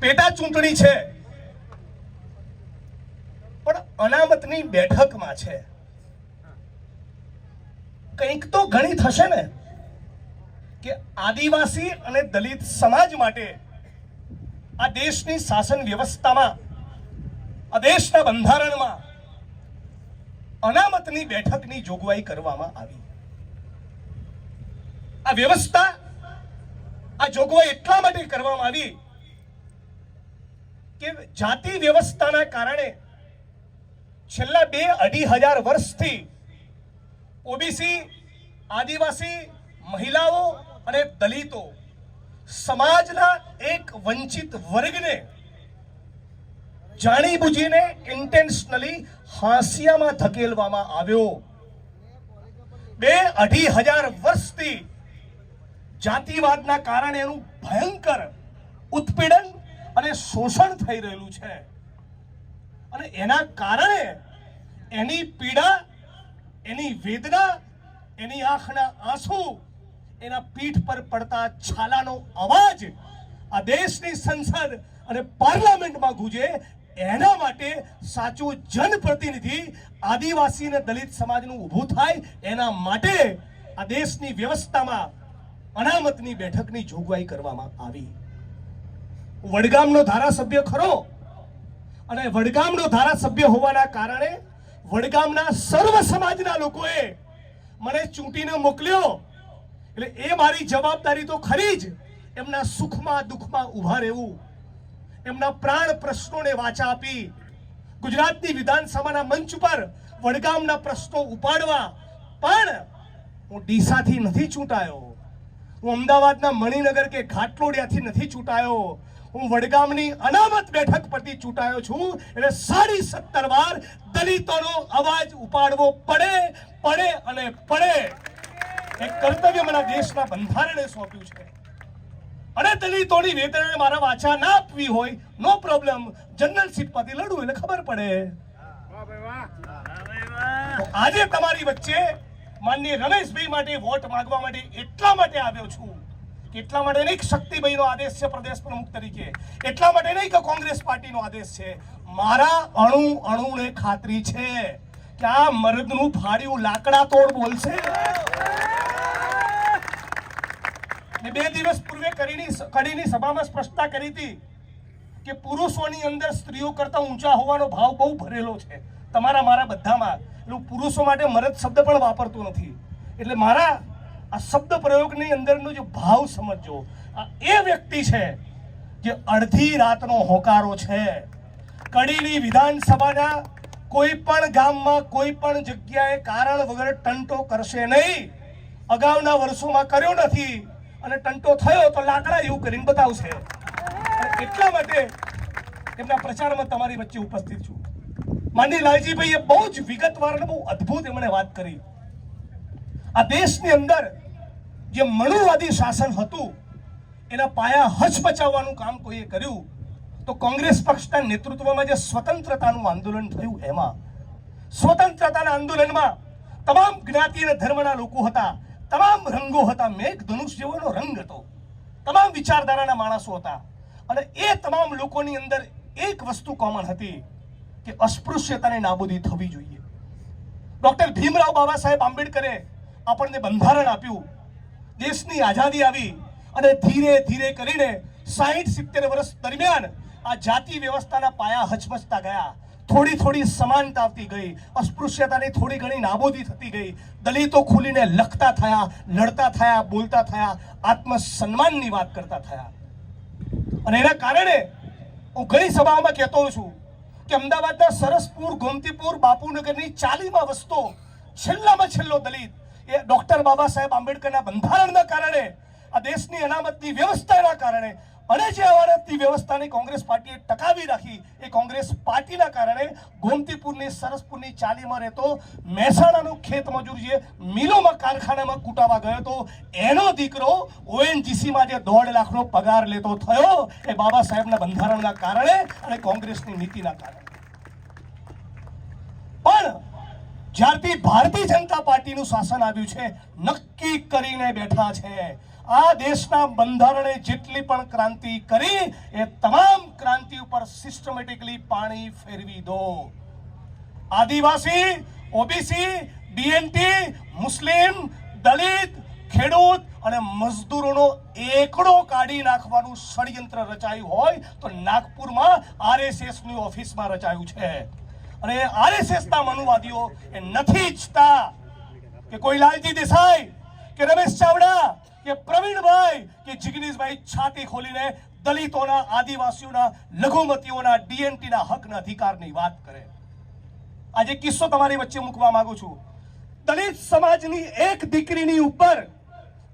પેટા ચૂંટણી છે. પણ અનામતની બેઠકમાં છે. કંઈક તો ઘણી થશે ને કે આદિવાસી અને દલિત સમાજ માટે આ દેશની શાસન વ્યવસ્થામાં, આ દેશના બંધારણમાં અનામતની બેઠકની જોગવાઈ કરવામાં આવી. આ વ્યવસ્થા, આ જોગવાઈ એટલા માટે કરવામાં આવી કે જાતિ વ્યવસ્થાના કારણે છેલ્લા બે અઢી હજાર વર્ષથી ઓબીસી, આદિવાસી, મહિલાઓ અને દલિતો સમાજના એક વંચિત વર્ગને જાણી બુજીને ઇન્ટેન્શનલી હાંસિયામાં ધકેલવામાં આવ્યો. બે અઢી હજાર વર્ષથી જાતિવાદના કારણે એનું ભયંકર ઉત્પીડન અને શોષણ થઈ રહેલું છે. અને એના કારણે એની પીડા, એની વેદના, એની આંખના આંસુ, એના પીઠ પર પડતા છાલાનો અવાજ આ દેશની સંસદ અને પાર્લામેન્ટમાં ગુજે એના માટે સાચું જનપ્રતિનિધિ આદિવાસી અને દલિત સમાજનું ઊભું થાય એના માટે આ દેશની વ્યવસ્થામાં અનામતની બેઠકની જોગવાઈ કરવામાં આવી. વડગામનો ધારાસભ્ય ખરો? અને વડગામનો ધારાસભ્ય હોવાના કારણે વડગામના સર્વ સમાજના લોકોએ મને ચૂંટીને મોકલ્યો. એટલે એ મારી જવાબદારી તો ખરી જ. એમના સુખમાં દુઃખમાં ઊભા રહેવું. એમના પ્રાણ પ્રશ્નોને વાચા આપી. ગુજરાતની વિધાનસભાના મંચ પર વડગામના પ્રશ્નો ઉપાડવા. પણ હું ડીસાથી નથી ચૂંટાયો. હું અમદાવાદના મણિનગર કે ઘાટલોડિયાથી નથી ચૂંટાયો. હું વડગામની અનામત બેઠક પરથી ચૂંટાયો છું. એટલે સાડી સત્તર વાર દલિતોનો અવાજ ઉપાડવો પડે પડે અને પડે. એ કર્તવ્ય મને દેશના બંધારણે સોંપ્યું છે. અને દલિતોની વેદનાને મારા વાચા ના આપવી હોય, નો પ્રોબ્લેમ જનરલ સીટ પરથી લડવું એટલે ખબર પડે. આજે તમારી વચ્ચે માનનીય રમેશભાઈ માટે વોટ માંગવા માટે એટલા માટે આવ્યો છું. એટલા માટે નહીં શક્તિભાઈનો આદેશ છે પ્રદેશ પ્રમુખ તરીકે? એટલા માટે નહીં કે કોંગ્રેસ પાર્ટીનો આદેશ છે? મારા અણુ અણુને ખાતરી છે કે આ મર્દનું ફાડ્યું લાકડા તોડ બોલશે. બે દિવસ પૂર્વે કરીની કડીની સભામાં સ્પષ્ટતા કરી હતી કે પુરુષોની અંદર સ્ત્રીઓ કરતા ઊંચા હોવાનો ભાવ બહુ ભરેલો છે. તમારા, મારા બધામાં. એટલે પુરુષો માટે મરદ શબ્દ પણ વાપરતો નથી. એટલે મારા આ શબ્દ પ્રયોગની અંદરનો જે ભાવ સમજજો આ એ વ્યક્તિ છે જે અડધી રાતનો હોકારો છે. કડીની વિધાનસભાના કોઈ પણ ગામમાં કોઈ પણ જગ્યાએ કારણ વગર ટંટો કરશે નહીં. અગાઉના વર્ષોમાં કર્યો નથી અને ટંટો થયો તો લાકડા એવું કરીને બતાવશે. એટલા માટે એમના પ્રચારમાં તમારી વચ્ચે ઉપસ્થિત છું. માનની લાલજીભાઈએ બહુ જ વિગતવાર અને બહુ અદ્ભુત એમણે વાત કરી. આ દેશની અંદર જે મણુવાદી શાસન હતું, એના પાયા હચમચાવવાનું કામ કોઈએ કર્યું, તો કોંગ્રેસ પક્ષના નેતૃત્વમાં જે સ્વતંત્રતાનું આંદોલન થયું, એમાં સ્વતંત્રતાના આંદોલનમાં તમામ જ્ઞાતિ અને ધર્મના લોકો હતા, તમામ રંગો હતા મેઘ ધનુષ જેવોનો રંગ હતો, તમામ વિચારધારાના માણસો હતા, અને એ તમામ લોકોની અંદર એક વસ્તુ કોમન હતી, કે અસ્પૃશ્યતાની નાબૂદી થવી જોઈએ. ડોક્ટર ભીમરાવ બાબા સાહેબ આંબેડકરે આપણને બંધારણ આપ્યું. દેશની આઝાદી આવી અને ધીરે ધીરે કરીને સાહીઠ સિત્તેર વર્ષ દરમિયાન આ જાતિ વ્યવસ્થાના પાયા હચમચતા ગયા. થોડી થોડી સમાનતા આવતી ગઈ. અસ્પૃશ્યતાની થોડી ઘણી નાબૂદી થતી ગઈ. દલિતો ખુલીને લખતા થયા, લડતા થયા, બોલતા થયા, આત્મસન્માનની વાત કરતા થયા. અને એના કારણે હું ઘણી સભાઓમાં કહેતો છું કે અમદાવાદના સરસપુર, ગોમતીપુર, બાપુનગરની ચાલીમાં વસતો છેલ્લામાં છેલ્લો દલિત એ ડોક્ટર બાબા સાહેબ આંબેડકરના બંધારણના કારણે, આ દેશની અનામતની વ્યવસ્થાના કારણે અને જે અવારતની વ્યવસ્થાની કોંગ્રેસ પાર્ટીએ ટકાવી રાખી, એ કોંગ્રેસ પાર્ટીના કારણે ગોમતીપુરની સરસપુરની ચાલીમાં રહેતો મહેસાણાનું ખેત મજૂર જે મિલોમાં કારખાનામાં કૂટાવા ગયો હતો. એનો દીકરો ઓએનજીસીમાં જે દોઢ લાખનો પગાર લેતો થયો, એ બાબા સાહેબના બંધારણના કારણે અને કોંગ્રેસની નીતિના કારણે. પણ જ્યારથી ભારતીય જનતા પાર્ટીનું શાસન આવ્યું છે, નક્કી કરીને બેઠા છે. આ દેશના બંધારણે જેટલી પણ ક્રાંતિ કરી, એ તમામ ક્રાંતિ ઉપર સિસ્ટમેટિકલી પાણી ફેરવી દો. આદિવાસી, ઓબીસી બીએનટી મુસ્લિમ, દલિત, ખેડૂત અને મજદૂરોનો એકડો કાઢી નાખવાનું ષડયંત્ર રચાયું હોય, તો નાગપુરમાં આરએસએસની ઓફિસમાં રચાયું છે. અને આરએસએસ ના મનુવાદીઓ એ નથી ઈચ્છતા કે કોઈ લાલજી દેસાઈ, કે રમેશ ચાવડા, કે પ્રવીણભાઈ, કે જિગ્નેશભાઈ છાતી ખોલીને દલિતોના આદિવાસીઓના લઘુમતીઓના ડીએનટીના હકના અધિકારની વાત કરે. આજે કિસ્સો તમારી વચ્ચે મૂકવા માંગુ છું. દલિત સમાજની એક દીકરીની ઉપર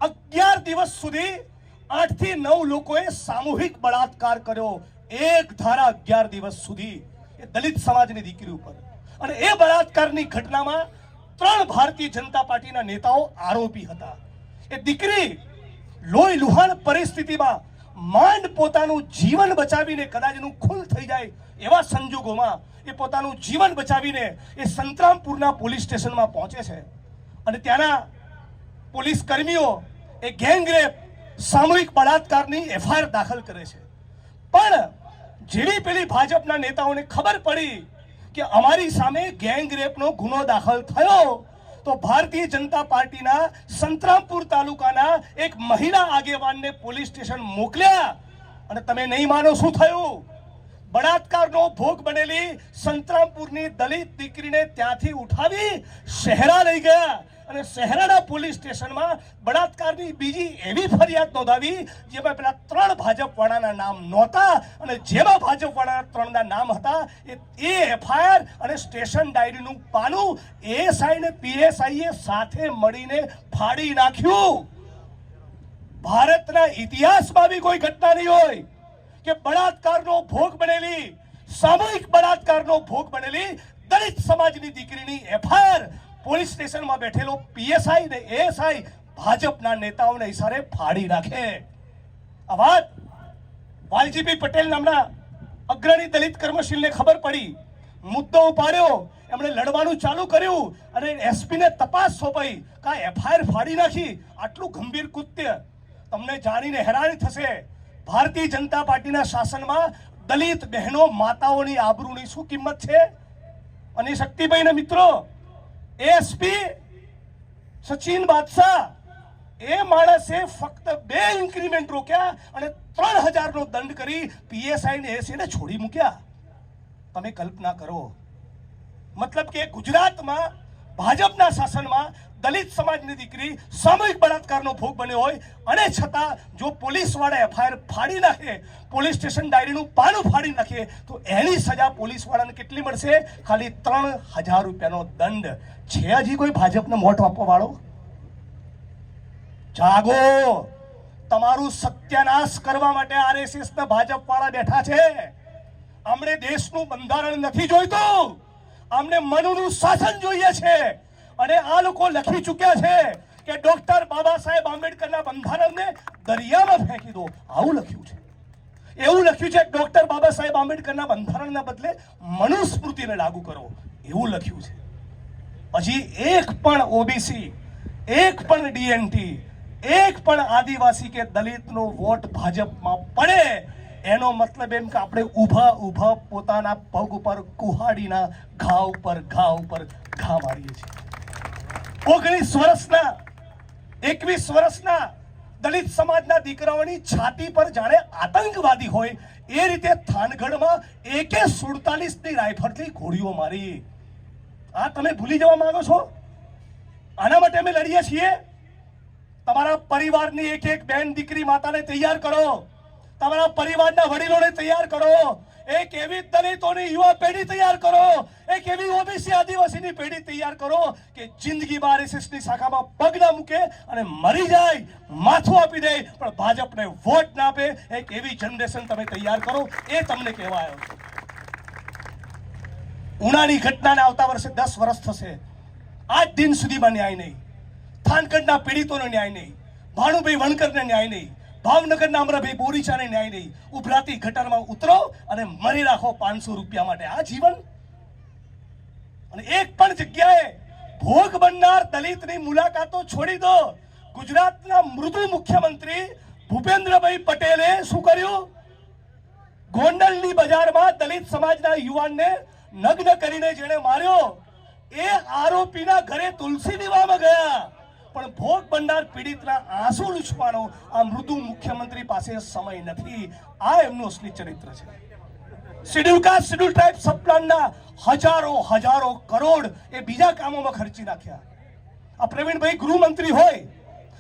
અગિયાર દિવસ સુધી આઠથી નવ લોકોએ સામૂહિક બળાત્કાર કર્યો. એક ધારા અગિયાર દિવસ સુધી. એ દલિત સમાજની દીકરી ઉપર. અને એ બળાત્કારની ઘટનામાં ત્રણ ભારતીય જનતા પાર્ટીના નેતાઓ આરોપી હતા. એ દીકરી લોહી લુહાણ પરિસ્થિતિમાં માંડ પોતાનું જીવન બચાવીને કદાચ એનું ખૂન થઈ જાય એવા સંજોગોમાં એ પોતાનું જીવન બચાવીને એ સંતરામપુરના પોલીસ સ્ટેશનમાં પહોંચે છે. અને ત્યાંના પોલીસ કર્મીઓ એ ગેંગરેપ સામૂહિક બળાત્કારની એફઆઈઆર દાખલ કરે છે. પણ જેવી પેલી ભાજપના નેતાઓને ખબર પડી કે અમારી સામે ગેંગરેપનો ગુનો દાખલ થયો. તો ભારતીય જનતા પાર્ટીના સંતરામપુર તાલુકાના એક મહિલા આગેવાનને પોલીસ સ્ટેશન મોકલ્યા. અને તમે નહીં માનો શું થયું? બળાત્કારનો ભોગ બનેલી સંતરામપુરની દલિત દીકરીને ત્યાંથી ઉઠાવી શહેરા લઈ ગયા. અને શહેરાના પોલીસ સ્ટેશનમાં બળાત્કારની બીજી એવી ફરિયાદ નોંધાવી, જેમાં પેલા ત્રણ ભાજપવાળાના નામ નહોતા અને જેમાં ભાજપવાળાના ત્રણના નામ હતા, એ એ એફઆઈઆર અને સ્ટેશન ડાયરીનું પાનું એએસઆઈ ને પીએસઆઈએ સાથે મળીને ફાડી નાખ્યું. ભારતના ઇતિહાસમાં બી કોઈ ઘટના નહીં હોય કે બળાત્કારનો ભોગ બનેલી, સામૂહિક બળાત્કારનો ભોગ બનેલી દલિત સમાજની દીકરીની એફઆઈઆર પોલીસ સ્ટેશનમાં બેઠેલો પીએસઆઈ ને એએસઆઈ ભાજપના નેતાઓને ઇશારે ફાડી નાખે. આ વાત વાલજીભાઈ પટેલ નામના અગ્રણી દલિત કર્મશીલને ખબર પડી. મુદ્દો ઉપાડ્યો. એમણે લડવાનું ચાલુ કર્યું અને એસપીને તપાસ સોંપાઈ કા એફઆઈઆર ફાડી નાખી. આટલું ગંભીર કૃત્ય તમને જાણીને હેરાન થશે. ભારતીય જનતા પાર્ટીના શાસનમાં દલિત બહેનો માતાઓની આબરૂની શું કિંમત છે? અને શક્તિભાઈના મિત્રો એસપી સચિન બાદશાહ, એ માણસે ફક્ત બે ઇન્ક્રીમેન્ટ રોક્યા અને ત્રણ હજારનો દંડ કરી પીએસઆઈ ને એસીને છોડી મૂક્યા. તમે કલ્પના કરો. મતલબ કે ગુજરાતમાં ભાજપના શાસનમાં દલિત સમાજની દીકરી સામૂહિક બળાત્કારનો ભોગ બન્યો હોય. અને છતાં જો પોલીસવાળા એફઆઈઆર ફાડી નાખે, પોલીસ સ્ટેશન ડાયરીનું પાનું ફાડી નાખે, તો એની સજા પોલીસવાળાને કેટલી મળશે? ખાલી ત્રણ હજાર રૂપિયાનો દંડ. છે હજી કોઈ ભાજપને મોટ આપવા વાળો જાગો! તમારું સત્યાનાશ કરવા માટે આરએસએસ ના ભાજપ વાળા બેઠા છે. અમને દેશનું બંધારણ નથી જોઈતું. અમને મનુનું શાસન જોઈએ છે. અને આ લોકો લખી ચૂક્યા છે કે ડોક્ટર બાબા સાહેબ આંબેડકરના બંધારણને દરિયામાં ફેંકી દો. આવું લખ્યું છે. એવું લખ્યું છે, ડોક્ટર બાબા સાહેબ આંબેડકરના બંધારણના બદલે મનુસ્મૃતિને લાગુ કરો. એવું લખ્યું છે. પછી એક પણ ઓબીસી એક પણ ડીએનટી એક પણ આદિવાસી કે દલિતનો વોટ ભાજપમાં પડે, એનો મતલબ એમ કે આપણે ઊભા ઊભા પોતાના પગ ઉપર કુહાડીના ઘા ઉપર ઘા ઉપર ઘા મારીએ છીએ. ઓગણીસ વર્ષના, એકવીસ વર્ષના દલિત સમાજના દીકરાઓની છાતી પર જાણે આતંકવાદી હોય, એ રીતે થાનગઢમાં એકે સુડતાલીસની રાઇફલથી ગોળીઓ મારી. આ તમે ભૂલી જવા માંગો છો? આના માટે અમે લડીએ છીએ? તમારા પરિવારની એક એક બેન દીકરી માતાને તૈયાર કરો. તમારા પરિવારના વડીલોને તૈયાર કરો. એક એવી દલિતોની યુવા પેઢી તૈયાર કરો? એક એવી ઓબીસી આદિવાસીની પેઢી તૈયાર કરો કે જિંદગીમાં આરએસએસની શાખામાં પગ મૂકે અને મરી જાય, માથું આપી દે, પણ ભાજપને વોટ ના આપે? એક એવી જનરેશન તમે તૈયાર કરો? એ તમને કહેવા આવ્યો ઉનાની ઘટનાને આવતા વર્ષે દસ વર્ષ થશે. આજ દિન સુધીમાં ન્યાય નહીં. થાનગઢના પીડિતોનો ન્યાય નહીં. ભાણુભાઈ વણકરને ન્યાય નહીં. ભાવનગરના અમરાભાઈ બોરીચાને ન્યાય નહીં. ઉભરાતી ગટરમાં ઉતરો અને મરી રાખો પાંચસો રૂપિયા માટે. આ જીવન? અને એક પણ જગ્યાએ ભોગ બનનાર દલિતની મુલાકાતો છોડી દો. ગુજરાતના મૃદુ મુખ્યમંત્રી ભૂપેન્દ્રભાઈ પટેલે શું કર્યું? ગોંડલની બજારમાં દલિત સમાજના યુવાનને નગ્ન કરીને જેણે માર્યો. એ આરોપીના ઘરે તુલસી દીવામાં ગયા. પણ ભોગ બનનાર પીડિતના આંસુ લૂછવાનો આ મૃદુ મુખ્યમંત્રી પાસે સમય નથી. આ એમનું અસલી ચરિત્ર છે. શેડ્યુલ કાસ્ટ, શેડ્યુલ ટ્રાઇબ સબ હજારો હજારો કરોડ એ બીજા કામોમાં ખર્ચી નાખ્યા. આ પ્રવીણભાઈ ગૃહમંત્રી હોય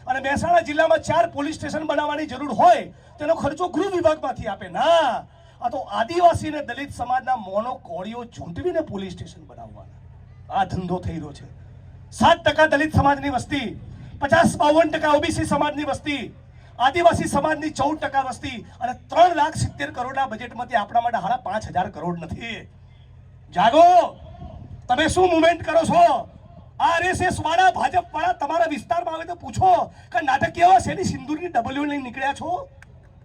અને મહેસાણા જિલ્લામાં ચાર પોલીસ સ્ટેશન બનાવવાની જરૂર હોય, તેનો ખર્ચો ગૃહ વિભાગમાંથી આપે. ના, આ તો આદિવાસી અને દલિત સમાજના મોનો કોળીઓ ઝૂંટવીને પોલીસ સ્ટેશન બનાવવાના. આ ધંધો થઈ રહ્યો છે. સાત ટકા દલિત સમાજની વસ્તી, પચાસ બાવન ટકા ઓબીસી સમાજની વસ્તી, આદિવાસી સમાજની ચૌદ ટકા વસ્તી અને ત્રણ લાખ સિત્તેર કરોડના બજેટમાંથી આપણા માટે હાડા પાંચ હજાર કરોડ નથી. જાગો! તમે શું મુવમેન્ટ કરો છો? આરએસએસ વાળા, ભાજપ વાળા તમારા વિસ્તારમાં આવે તો પૂછો કે નાટક કેવા છે? એની સિંદૂરની ડબલ્યુ લઈને નીકળ્યા છો?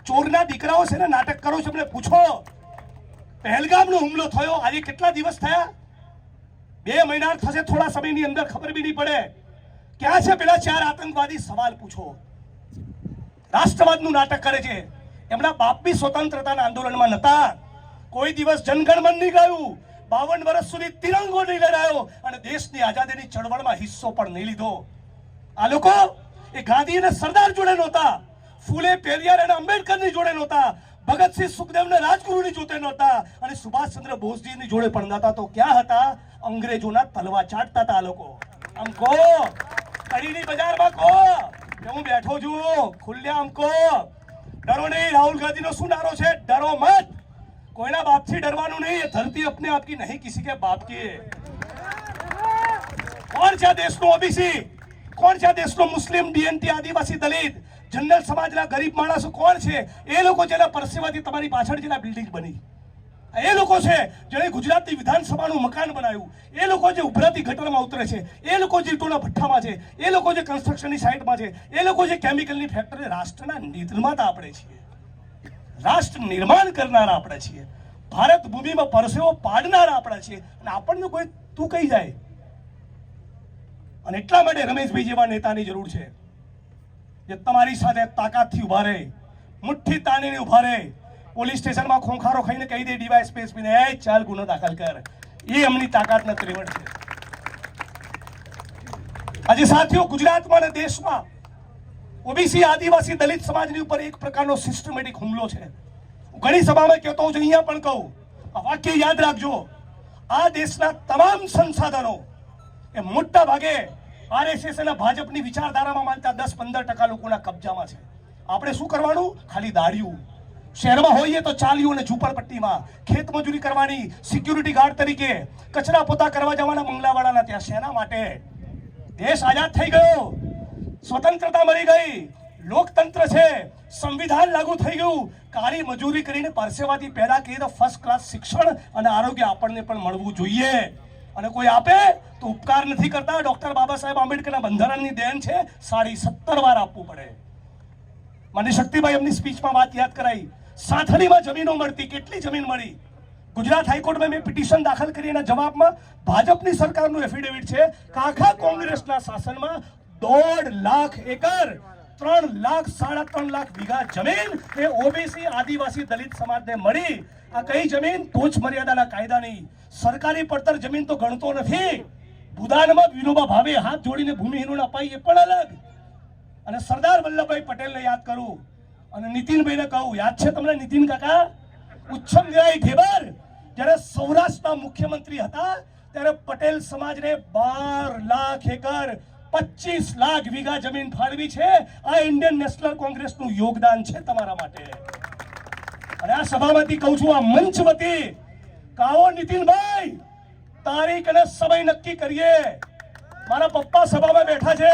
ચોરના દીકરાઓ છે ને નાટક કરો છો? એમને પૂછો. પહેલગામનો હુમલો થયો. આજે કેટલા દિવસ થયા? બે મહિના થશે, થોડા સમયની અંદર ખબર બી નહીં પડે. ક્યાં છે પેલા ચાર આતંકવાદી? સવાલ પૂછો. રાષ્ટ્રવાદનું નાટક કરે છે. એમના બાપ બી સ્વતંત્રતાના આંદોલનમાં નતા. કોઈ દિવસ જનગણમન નહીં ગાયું. બાવન વર્ષ સુધી તિરંગો નહીં લહેરાયો અને દેશની આઝાદીની ચળવળમાં હિસ્સો પણ નહીં લીધો. આ લોકો એ ગાંધી અને સરદાર જોડે નહોતા. ફૂલે, પેરિયાર અને આંબેડકરની જોડે નહોતા. ભગતસિંહ સુખદેવને રાજગુરુની જોતે નહોતા અને સુભાષચંદ્ર બોઝજીની જોડે પણ નહોતા. તો ક્યાં હતા? અંગ્રેજોના તલવા ચાટતા હતા આ લોકો. આમ કહો કડીની બજારમાં કહો કે હું બેઠો છું ખુલ્લ્યા આમ કહો ડરો નહીં, રાહુલ ગાંધીનો શું નારો છે? ડરો મત. કોઈના બાપથી ડરવાનું નહીં, એ ધરતી અપને આપકી નહીં, કિસી કે બાપ કી કોણ છે દેશનો ઓબીસી? કોણ છે દેશનો મુસ્લિમ ડીએનટી આદિવાસી દલિત? જનરલ સમાજના ગરીબ માણસો કોણ છે? એ લોકો જેના પરસેવાથી તમારી પાછળ જેના બિલ્ડિંગ બની. એ લોકો છે જેણે ગુજરાતની વિધાનસભાનું મકાન બનાવ્યું. એ લોકો જે ઉભરાતી ગટરમાં ઉતરે છે. એ લોકો જે ટોના ભઠ્ઠામાં છે. એ લોકો જે કન્સ્ટ્રક્શનની સાઇટમાં છે. એ લોકો જે કેમિકલની ફેક્ટરી રાષ્ટ્રના નિર્માતા આપણે છીએ. રાષ્ટ્ર નિર્માણ કરનારા આપણે છીએ. ભારત ભૂમિમાં પરસેવો પાડનારા આપણે છીએ. અને આપણને કોઈ તું કહી જાય. અને એટલા માટે રમેશભાઈ જેવા નેતાની જરૂર છે. જે તમારી સાથે તાકાતથી ઊભા રહે, મુઠ્ઠી તાણીને ઊભા રહે, પોલીસ સ્ટેશનમાં ખોંખારો ખાઈને કહી દે ડીવાયએસપી એસપીને એ, ચાલ, ગુનો દાખલ કર. એ એમની તાકાતના ત્રેવડ છે. આજે સાથીઓ, ગુજરાતમાં અને દેશમાં ઓબીસી આદિવાસી દલિત સમાજની ઉપર એક પ્રકારનો સિસ્ટમેટિક હુમલો છે. ઘણી સભામાં કહેતો હું અહીંયા પણ કહું, આ વાક્ય યાદ રાખજો. આ દેશના તમામ સંસાધનો એ મોટા ભાગે આરએસએસ અને ભાજપની વિચારધારામાં માનતા દસ પંદર ટકા લોકોના કબજામાં છે. આપણે શું કરવાનું? ખાલી દાડિયું. શહેરમાં હોઈએ તો ચાલ્યું અને ઝૂંપડપટ્ટીમાં. ખેત મજૂરી કરવાની સિક્યુરિટી ગાર્ડ તરીકે કચરા પોતા કરવા જવાના બંગલાવાળાના ત્યાં. શેના માટે? દેશ આઝાદ થઈ ગયો. સ્વતંત્રતા મળી ગઈ. લોકતંત્ર છે. સંવિધાન લાગુ થઈ ગયું. કાળી મજૂરી કરીને પરસેવાથી પેદા કરીએ તો ફર્સ્ટ ક્લાસ શિક્ષણ અને આરોગ્ય આપણને પણ મળવું જોઈએ. અને કોઈ આપે તો ઉપકાર નથી કરતા. ડોક્ટર બાબા સાહેબ આંબેડકરના બંધારણની દેન છે, સાડી સત્તર વાર આપવું પડે. મને શક્તિભાઈ એમની સ્પીચમાં વાત યાદ કરાઈ. સાથળીમાં જમીનો મળતી, કેટલી જમીન મળી? ગુજરાત હાઈકોર્ટમાં મેં પિટિશન દાખલ કરી, એના જવાબમાં ભાજપની સરકારનું એફિડેવિટ છે કે કોંગ્રેસના શાસનમાં દોઢ લાખ એકર ત્રણ લાખ, સાડા ત્રણ લાખ વીઘા જમીન એ ઓબીસી આદિવાસી દલિત સમાજને મળી. આ કઈ જમીન? ટોચ મર્યાદાના કાયદાની સરકારી પડતર જમીન તો ગણતો નથી. ભૂદાનમાં વિનોબા ભાવે હાથ જોડીને ભૂમિહીનોને અપાઈ એ પણ અલગ. અને સરદાર વલ્લભભાઈ પટેલને યાદ કરું. અને નીતિનભાઈને કહું, યાદ છે તમને નીતિન કાકા? ઉચ્છમ ગરાઈ ઢેબર જ્યારે સૌરાષ્ટ્રના મુખ્યમંત્રી હતા, ત્યારે પટેલ સમાજને બાર લાખ એકર પચીસ લાખ વીઘા જમીન ફાળવી છે. આ ઇન્ડિયન નેશનલ કોંગ્રેસનું યોગદાન છે તમારા માટે. અને આ સભામાંથી કહું છું, આ મંચ વતી કાઓ નીતિનભાઈ, તારીખ અને સમય નક્કી કરીએ. મારા પપ્પા સભામાં બેઠા છે.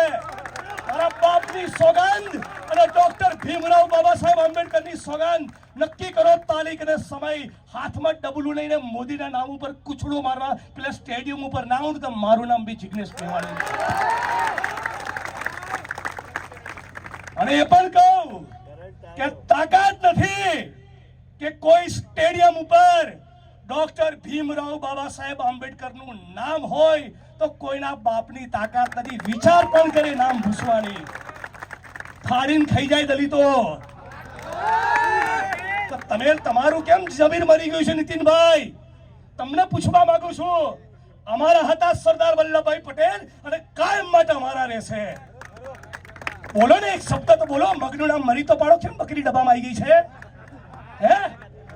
મારા બાપની સોગંદ અને ડોક્ટર ભીમરાવ બાબા સાહેબ આંબેડકરની સોગંદ નક્કી કરો. તારીખ અને સમય હાથમાં ડબલું લઈને મોદીના નામ ઉપર કૂચડું મારવા, પેલા સ્ટેડિયમ ઉપર ના આવું તો મારું નામ બી જિગ્નેશ મેવાણી અને એ પણ કહું કે તાકાત નથી કે કોઈ સ્ટેડિયમ ઉપર ડોક્ટર ભીમરાવ બાબા સાહેબ આંબેડકરનું નામ હોય તો કોઈના બાપની તાકાત નથી. વિચાર પણ કરે નામ ભૂસવાની ફાડીને થઈ જાય દલિતો. તમે તમારું કેમ જમીન મરી ગયું છે નીતિનભાઈ? તમને પૂછવા માંગુ છું, અમારા હતા સરદાર વલ્લભભાઈ પટેલ અને કાયમ માટે અમારા રહેશે. બોલો ને, એક શબ્દ તો બોલો, મગનું નામ મરી તો પાડો, કેમ બકરી ડબ્બામાં આવી ગઈ છે? હે?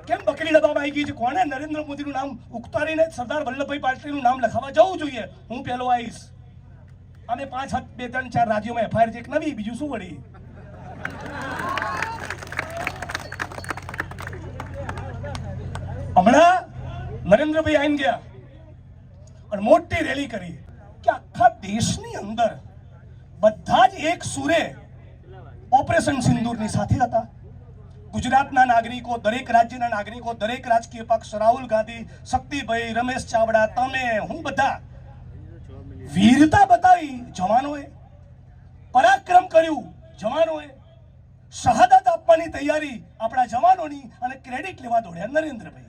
કેમ બકરી ડબ્બામાં આવી ગઈ છે? કોને નરેન્દ્ર મોદીનું નામ ઉકતારીને સરદાર વલ્લભભાઈ પાટીલનું નામ લખાવવા જવું જોઈએ? હું પેલો આવીશ. અમે પાંચ હાથ બે, ત્રણ, ચાર રાજ્યોમાં એફઆઈઆર ચેક નવી, બીજું શું વળી? હમણાં નરેન્દ્રભાઈ આવીને ગયા અને મોટી રેલી કરી કે આખા દેશની એક સુરે ઓપરેશન સિંદૂરની સાથે હતા. ગુજરાતના નાગરિકો, દરેક રાજ્યના નાગરિકો, દરેક રાજકીય પક્ષ, રાહુલ ગાંધી, શક્તિભાઈ, રમેશ ચાવડા, તમે, હું બધા વીરતા બતાવી જવાનોએ, પરાક્રમ કર્યું જવાનોએ, શહાદત આપવાની તૈયારી આપણા જવાનોની અને ક્રેડિટ લેવા દોડ્યા નરેન્દ્રભાઈ.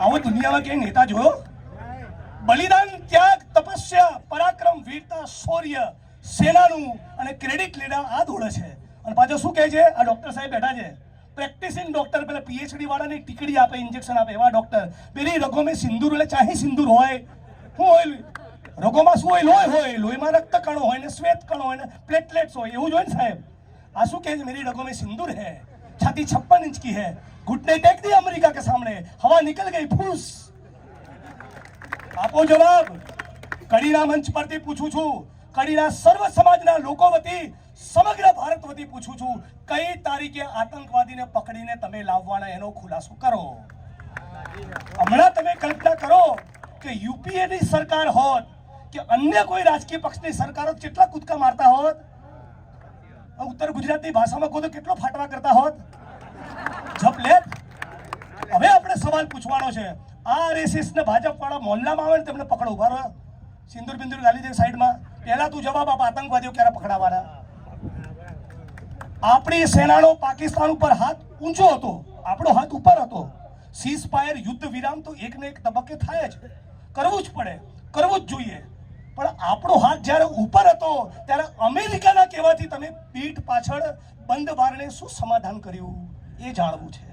આવો દુનિયામાં ક્યાંય નેતા જોયો? બલિદાન ત્યાગ, તપસ્યા, પરાક્રમ, વીરતા, શૌર્ય, સેનાનું અને ક્રેડિટ લેના આ ધોળે છે. અને પાછો શું કહે છે? આ ડૉક્ટર સાહેબ બેઠા છે. પ્રેક્ટિસિંગ ડૉક્ટર પેલા પીએચડી વાળાની ટીકડી આપે ઇન્જેક્શન આપે, એવા ડૉક્ટર પેલી રગોમાં સિંદૂર એટલે ચાહી સિંદુર હોય. શું હોય? રગોમાં શું હોય? લોહી હોય. લોહીમાં રક્ત કણો હોય ને શ્વેત કણો હોય ને પ્લેટલેટ્સ હોય. એવું જોઈએ ને સાહેબ? આ શું કહે છે? મેરી રગોમાં સિંદુર હે. છાતી છપ્પન ઇંચ કી હે ઘૂટને ટેક દી અમેરિકા કે સામે હવા નીકળ ગઈ, ફૂસ. આપો જવાબ. કડીના મંચ પરથી પૂછું છું. કડીના સર્વ સમાજના લોકો વતી, સમગ્ર ભારત વતી પૂછું છું, કઈ તારીખે આતંકવાદીને પકડીને તમે લાવવાના એનો ખુલાસો કરો? હમણાં તમે કલ્પના કરો કે યુપીએ ની સરકાર હોત, કે અન્ય કોઈ રાજકીય પક્ષની સરકારો કેટલા કૂદકા મારતા હોત? ઉત્તર ગુજરાતની ભાષામાં કહો કેટલો ફાટવા કરતા હોત? જપ લે હવે આપણે સવાલ પૂછવાનો છે. આ આરએસએસ ને ભાજપ વાળા મોહલ્લામાં આવે ને તેમને પકડો ઊભા સિંદૂર બિંદુર ગાલી દે સાઈડમાં પહેલા તું જવાબ આપ, આતંકવાદીઓ ક્યારે પકડાવાના? આપણી સેનાનો પાકિસ્તાન ઉપર હાથ ઊંચો હતો, આપણો હાથ ઉપર હતો. સીઝ ફાયર યુદ્ધ વિરામ તો એક ને એક તબક્કે થાય જ. કરવું જ પડે, કરવું જ જોઈએ. પણ આપણો હાથ જ્યારે ઉપર હતો, ત્યારે અમેરિકાના કહેવાથી તમે પીઠ પાછળ બંધ બારણે શું સમાધાન કર્યું? એ જાણવું છે.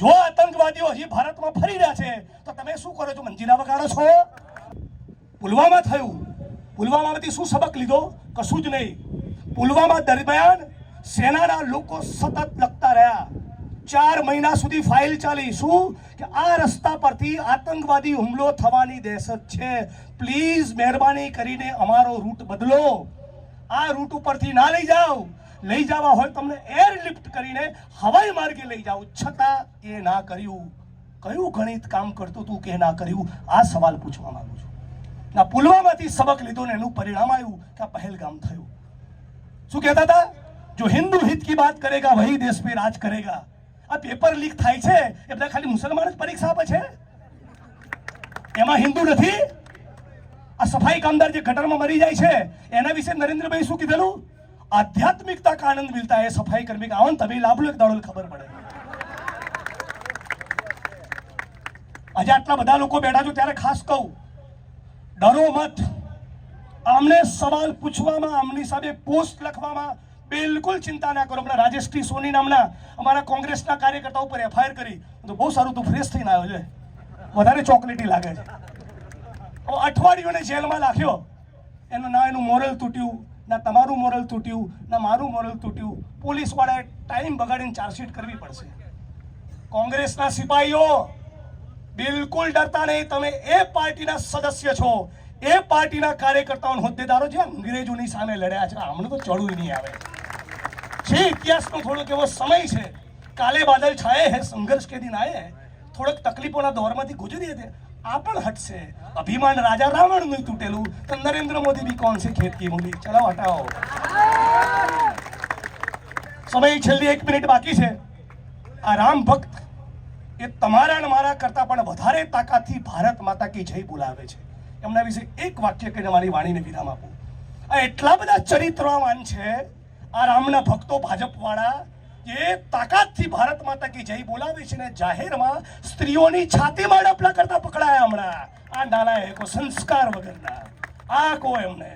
જો આતંકવાદીઓ હજી ભારતમાં ફરી રહ્યા છે, તો તમે શું કરો છો? મંજીરા વગાડો છો? પુલવામા થયું. પુલવામામાંથી શું સબક લીધો? કશું જ નહીં. પુલવામા દરમિયાન સેનાના લોકો સતત લખતા રહ્યા. ચાર મહિના સુધી ફાઇલ ચાલી. શું? કે આ રસ્તા પરથી આતંકવાદી હુમલો થવાની દહેશત છે. પ્લીઝ મહેરબાની કરીને અમારો રૂટ બદલો. આ રૂટ ઉપરથી ના લઈ જાઓ. લઈ જવા હોય તમને એરલિફ્ટ કરીને હવાઈ માર્ગે લઈ જાઓ. છતાં એ ના કર્યું. કયું ગણિત કામ કરતું તું કે ના કર્યું? આ સવાલ પૂછવા માંગુ છું. ના, પુલવામાથી સબક લીધો ને એનું પરિણામ આવ્યું કે પહેલગામ થયું. શું કહેતા હતા? જો હિન્દુ હિત કી વાત કરેગા, વહી દેશ પે રાજ કરેગા. આ પેપર લીક થાય છે, એ બધા ખાલી મુસલમાન જ પરીક્ષા આપે છે? એમાં હિન્દુ નથી? આ સફાઈ કામદાર જે ગટરમાં મરી જાય છે, એના વિશે નરેન્દ્રભાઈ શું કીધેલું? આધ્યાત્મિકતા का आनंद मिलता है सफाई कर्मी का आवन तभी लाभ लो एक दाड़ो ખબર પડે આજે આટલા બધા લોકો બેઠા છો ત્યારે ખાસ કહું ડરો મત આમને સવાલ પૂછવામાં આમની સામે પોસ્ટ લખવામાં બિલકુલ ચિંતા ના કરો હમણાં રાજેશ ટી સોની નામના અમારા કોંગ્રેસના કાર્યકર્તા ઉપર એફઆઈઆર કરી તો બહુ સારું તું ફ્રેશ થઈને આવ્યો છે વધારે ચોકલેટી લાગે છે હવે અઠવાડિયુંને જેલમાં નાખ્યો એનું ના એનું મોરલ તૂટ્યું ના તમારું મોરલ તૂટ્યું, ના મારું મોરલ તૂટ્યું. પોલીસવાળાએ ટાઈમ બગાડીને ચાર્જશીટ કરવી પડશે. કોંગ્રેસના સિપાહીઓ બિલકુલ ડરતા નહીં. તમે એ પાર્ટીના સદસ્ય છો. એ પાર્ટીના કાર્યકર્તાઓ હોદ્દેદારો જે અંગ્રેજોની સામે લડ્યા છે. આમને તો ચડવું નહીં આવે. જે ઇતિહાસનો થોડોક એવો સમય છે. કાલે બાદલ છાયે હે, સંઘર્ષ કે દિન આયે થોડોક તકલીફોના દોરમાંથી ગુજરી હતી આ પણ હટશે અભિમાન રાજા રાવણનું તૂટેલું તો નરેન્દ્ર મોદી બી કોણ છે ખેત કી મૂલી ચલો હટાવો. સમય છેલ્લી એક મિનિટ બાકી છે. આ રામ ભક્ત એ તમારા અને મારા કરતા પણ વધારે તાકાતથી ભારત માતા કી જય બોલાવે છે. એમના વિશે એક વાક્ય કહીને મારી વાણીને વિરામ આપું. આ એટલા બધા ચરિત્રવાન છે. આ રામના ભક્તો ભાજપવાળા જે તાકાતથી ભારત માતા કી જય બોલાવે છે ને જાહેરમાં સ્ત્રીઓની છાતીમાં ડપલા કરતા પકડાયા હમણાં. આ નાલાયકો સંસ્કાર વગરના. આ કો એમને.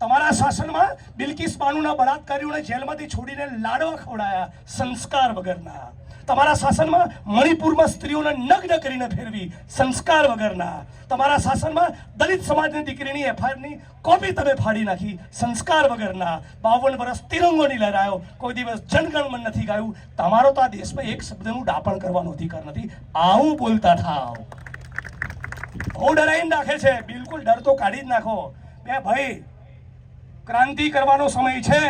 તમારા શાસનમાં બિલકિસ બાનુના બળાત્કારીઓને જેલમાંથી છોડીને લાડવા ખવડાયા સંસ્કાર વગરના. તમારા શાસનમાં મણિપુરમાં સ્ત્રીઓને નગ્ન કરીને ફેરવી, સંસ્કાર વગરના. તમારા શાસનમાં દલિત સમાજની દીકરીની એફઆઈઆરની કોપી તમે ફાડી નાખી, સંસ્કાર વગરના. બાવન વર્ષ તિરંગોની લહેરાયો કોઈ દિવસ જનગણમન નથી ગાયું. તમારો તો આ દેશમાં એક શબ્દનું ડાપણ કરવાનો અધિકાર નથી. આવું બોલતા થાવ. બહુ ડરાઈને નાખે છે. બિલકુલ ડર તો કાઢી જ નાખો. બે ભાઈ, ક્રાંતિ કરવાનો સમય છે.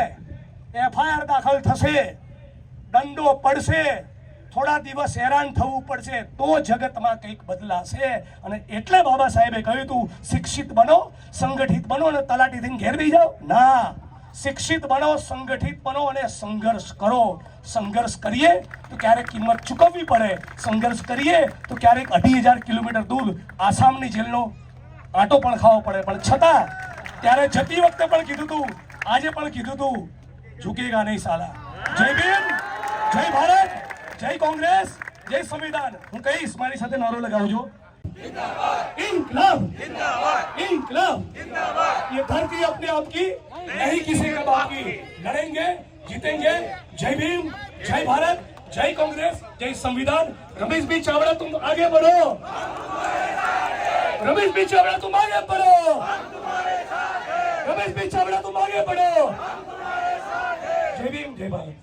એફઆઈઆર દાખલ થશે. દંડો પડશે. થોડા દિવસ હેરાન થવું પડશે, તો જગતમાં કંઈક બદલાશે. અને એટલે બાબા સાહેબે કહ્યું હતું, શિક્ષિત બનો, સંગઠિત બનો અને તલાટીથી ઘેર બી જાઓ. ના, શિક્ષિત બનો, સંગઠિત બનો અને સંઘર્ષ કરો. સંઘર્ષ કરીએ તો ક્યારેક કિંમત ચૂકવવી પડે. સંઘર્ષ કરીએ તો ક્યારેક અઢી હજાર કિલોમીટર દૂર આસામની જેલનો આંટો પણ ખાવો પડે. પણ છતાં, ત્યારે જતી વખતે પણ કીધું તું, આજે પણ કીધું તું, ઝુકેગા નહીં સાલા. જય ભીમ, જય ભારત. જય કોંગ્રેસ જય સંવિધાન હું કહીશ મારી સાથે નારો લગાવજો इनकलाब इनकलाब ये धरती अपने आप की नहीं किसी का बाप की लड़ेंगे जीतेंगे जय भीम जय भारत जय कांग्रेस जय संविधान रमेश बी चावड़ा तुम आगे बढ़ो रमेश बी चावड़ा तुम आगे बढ़ो रमेश बी चावड़ा तुम आगे बढ़ो जय भीम जय भारत